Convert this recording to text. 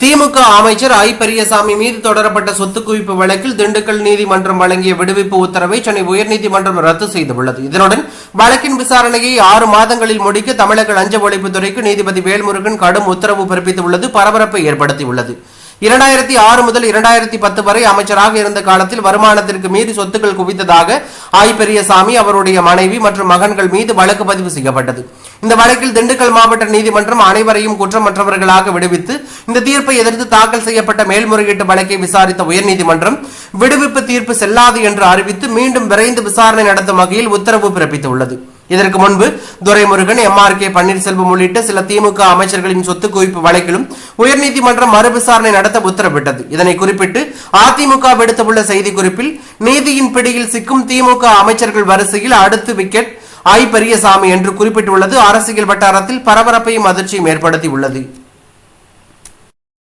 திமுக அமைச்சர் ஐ பெரியசாமி மீது தொடரப்பட்ட சொத்து குவிப்பு வழக்கில் திண்டுக்கல் நீதிமன்றம் வழங்கிய விடுவிப்பு உத்தரவை சென்னை உயர்நீதிமன்றம் ரத்து செய்துள்ளது. இதனுடன் வழக்கின் விசாரணையை ஆறு மாதங்களில் முடிக்க தமிழக லஞ்ச ஒழிப்புத்துறைக்கு நீதிபதி வேல்முருகன் கடும் உத்தரவு பிறப்பித்துள்ளது பரபரப்பை ஏற்படுத்தியுள்ளது. இரண்டாயிரத்தி ஆறு முதல் இரண்டாயிரத்தி பத்து வரை அமைச்சராக இருந்த காலத்தில் வருமானத்திற்கு மீறி சொத்துக்கள் குவித்ததாக ஆய் பெரியசாமி அவருடைய மனைவி மற்றும் மகன்கள் மீது வழக்கு பதிவு செய்யப்பட்டது. இந்த வழக்கில் திண்டுக்கல் மாவட்ட நீதிமன்றம் அனைவரையும் குற்றமற்றவர்களாக விடுவித்து இந்த தீர்ப்பை எதிர்த்து தாக்கல் செய்யப்பட்ட மேல்முறையீட்டு வழக்கை விசாரித்த உயர்நீதிமன்றம் விடுவிப்பு தீர்ப்பு செல்லாது என்று அறிவித்து மீண்டும் விரைந்து விசாரணை நடத்தும் வகையில் உத்தரவு பிறப்பித்துள்ளது. இதற்கு முன்பு Duraimurugan M R K Panneerselvam உள்ளிட்ட சில திமுக அமைச்சர்களின் சொத்து குவிப்பு வழக்கிலும் உயர்நீதிமன்றம் மறுவிசாரணை நடத்த உத்தரவிட்டது. இதனை குறிப்பிட்டு அதிமுக விடுத்துள்ள செய்திக்குறிப்பில் நீதியின் பிடியில் சிக்கும் திமுக அமைச்சர்கள் வரிசையில் அடுத்து விக்கெட் ஐ பெரியசாமி என்று குறிப்பிட்டுள்ளது. அரசியல் வட்டாரத்தில் பரபரப்பையும் அதிர்ச்சியும் ஏற்படுத்தியுள்ளது.